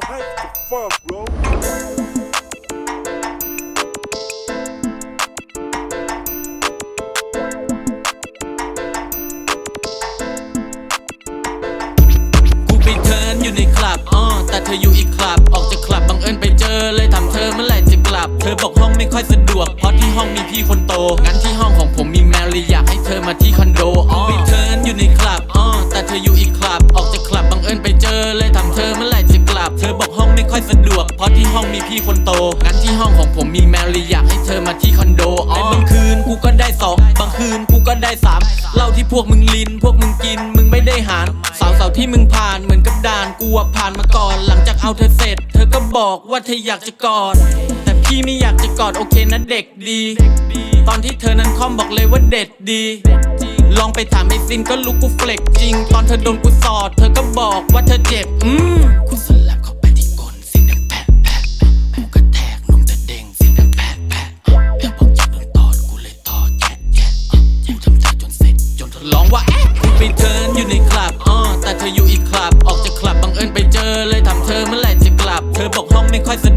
fuck, bro? กูไปเทิร์นอยู่ในคลับอ้อแต่เธออยู่อีกคลับ ออกจากคลับบังเอิญไปเจอเลยถามเธอเมื่อไหร่จะกลับ เธอบอกห้องไม่ค่อยสะดวก เพราะที่ห้องมีพี่คนโต งั้นที่ห้องของผมมีแมวเลยอยากให้เธอมาที่คอนโดอ้อไปเทิร์น ห้องมีพี่คนโต งั้นที่ห้องของผมมีแมวเลยอยากให้เธอมาที่คอนโดอ้อบางคืนกูก็ได้สองบางคืนกูก็ได้สามเหล้าที่พวกมึงลิน พวกมึงกิน มึงไม่ได้หารสาวสาวที่มึงผ่านเหมือนกับด่านกูอะผ่านมาก่อน หลังจากเอาเธอเสร็จ เธอก็บอกว่าเธออยากจะกอดแต่พี่ไม่อยากจะกอดโอเคนะเด็กดี ตอนที่เธอนั้นคอมบอกเลยว่าเด็ดดีลองไปถามไอซินก็รู้กูเฟล็กจริง ตอนเธอโดนกูสอด เธอก็บอกว่าเธอเจ็บ อืม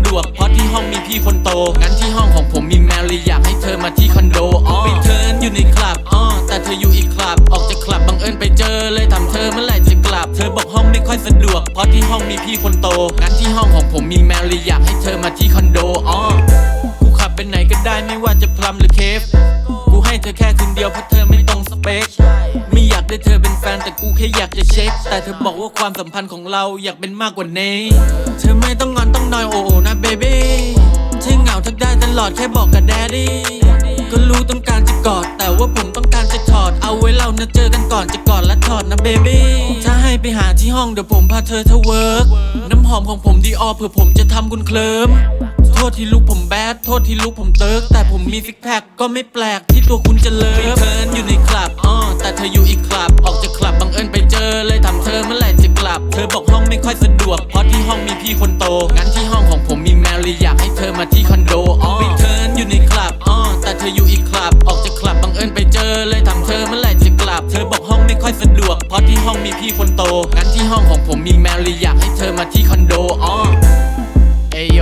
ดวกเพราะที่ห้องมีพี่คนโต งั้นที่ห้องของผมมีแมวเลยอยากให้เธอมาที่คอนโดอ้อไปเทินอยู่ในคลับอ้อแต่เธออยู่อีกคลับ ออกจากคลับบังเอิญไปเจอเลยถามเธอเมื่อไหร่จะกลับ เธอบอกห้องไม่ค่อยสะดวก เพราะที่ห้องมีพี่คนโต งั้นที่ห้องของผมมีแมวเลยอยากให้เธอมาที่คอนโดอ้อกูขับไปไหนก็ได้ไม่ว่าจะพลัมหรือเคฟ กูให้เธอแค่คืนเดียวเพราะเธอไม่ตรงสเปคไม่อยากได้เธอเป็นแฟนแต่กูแค่อยากจะเช็ค แต่เธอบอกว่าความสัมพันธ์ของเราอยากเป็นมากกว่านี้ เธอไม่ต้องงอนต้องนอยโอ้นะ อดแค่บอกกับแดดดี้ก็รู้ต้องการจะกอด แต่ว่าผมต้องการจะถอด เอาไว้เรานะเจอกันก่อนจะกอดและถอดนะเบบี้ถ้าให้ไปหาที่ห้องเดี๋ยวผมพาเธอเธอเวิร์กน้ำหอมของผมดีออเผื่อผมจะทำคุณเคลิมโทษที่ลูกผมแบดโทษที่ลูกผมเติร์กแต่ผมมีซิกแพคก็ไม่แปลกที่ตัวคุณจะเลิฟเทิร์นอยู่ในคลับอ้อแต่เธออยู่อีกคลับออกจากคลับบังเอิญไปเจอเลยถามเธอเมื่อไหร่จะกลับ เธอบอกห้องไม่ค่อยสะดวกเพราะที่ห้องมีพี่คนโตงั้นที่ห้องของผมมีแมวเลยอยากให้เธอมาที่คอนโดอ้อ ที่ห้องมีพี่คนโต งั้นที่ห้องของผมมีแมวเลยอยากให้เธอมาที่คอนโดอ๋อเอโย